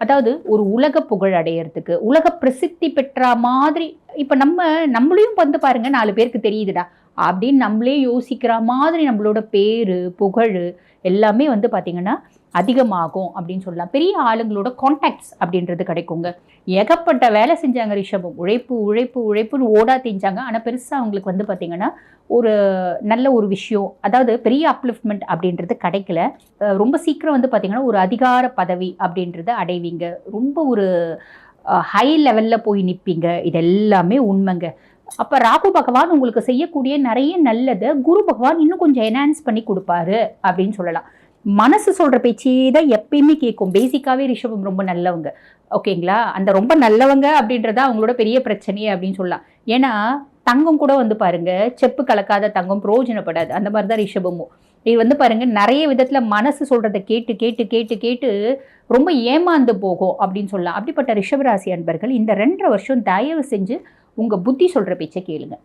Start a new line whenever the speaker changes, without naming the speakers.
அதாவது ஒரு உலக புகழ் அடையிறதுக்கு உலக பிரசித்தி பெற்ற மாதிரி இப்போ நம்ம நம்மளையும் வந்து பாருங்க நாலு பேருக்கு தெரியுதுடா. அப்படின்னு நம்மளே யோசிக்கிற மாதிரி நம்மளோட பேர் புகழ் எல்லாமே வந்து பார்த்திங்கன்னா அதிகமாகும் அப்படின்னு சொல்லலாம். பெரிய ஆளுங்களோட கான்டாக்ட்ஸ் அப்படின்றது கிடைக்குங்க. ஏகப்பட்ட வேலை செஞ்சாங்க ரிஷபம். உழைப்பு உழைப்பு உழைப்புன்னு ஓடா தெரிஞ்சாங்க ஆனால் பெருசாக அவங்களுக்கு வந்து பார்த்திங்கன்னா ஒரு நல்ல ஒரு விஷயம் அதாவது பெரிய அப்லிஃப்ட்மெண்ட் அப்படின்றது கிடைக்கல. ரொம்ப சீக்கிரம் வந்து பார்த்திங்கன்னா ஒரு அதிகார பதவி அப்படின்றத அடைவீங்க. ரொம்ப ஒரு ஹை லெவலில் போய் நிற்பீங்க இது எல்லாமே உண்மைங்க. அப்போ ராகு பகவான் உங்களுக்கு செய்யக்கூடிய நிறைய நல்லதை குரு பகவான் இன்னும் கொஞ்சம் என்ஹான்ஸ் பண்ணி கொடுப்பாரு அப்படின்னு சொல்லலாம். மனசு சொல்கிற பேச்சே தான் எப்பயுமே கேட்கும். பேசிக்காகவே ரிஷபம் ரொம்ப நல்லவங்க. ஓகேங்களா அந்த ரொம்ப நல்லவங்க அப்படின்றத அவங்களோட பெரிய பிரச்சனையே அப்படின்னு சொல்லலாம். ஏன்னா தங்கம் கூட வந்து பாருங்க செப்பு கலக்காத தங்கம் பிரயோஜனப்படாது. அந்த மாதிரி தான் ரிஷபமும் இது வந்து பாருங்க நிறைய விதத்துல மனசு சொல்றதை கேட்டு கேட்டு கேட்டு கேட்டு ரொம்ப ஏமாந்து போகும் அப்படின்னு சொல்லலாம். அப்படிப்பட்ட ரிஷபராசி அன்பர்கள் இந்த ரெண்டரை வருஷம் தயவு செஞ்சு உங்கள் புத்தி சொல்கிற பேச்சை கேளுங்கள்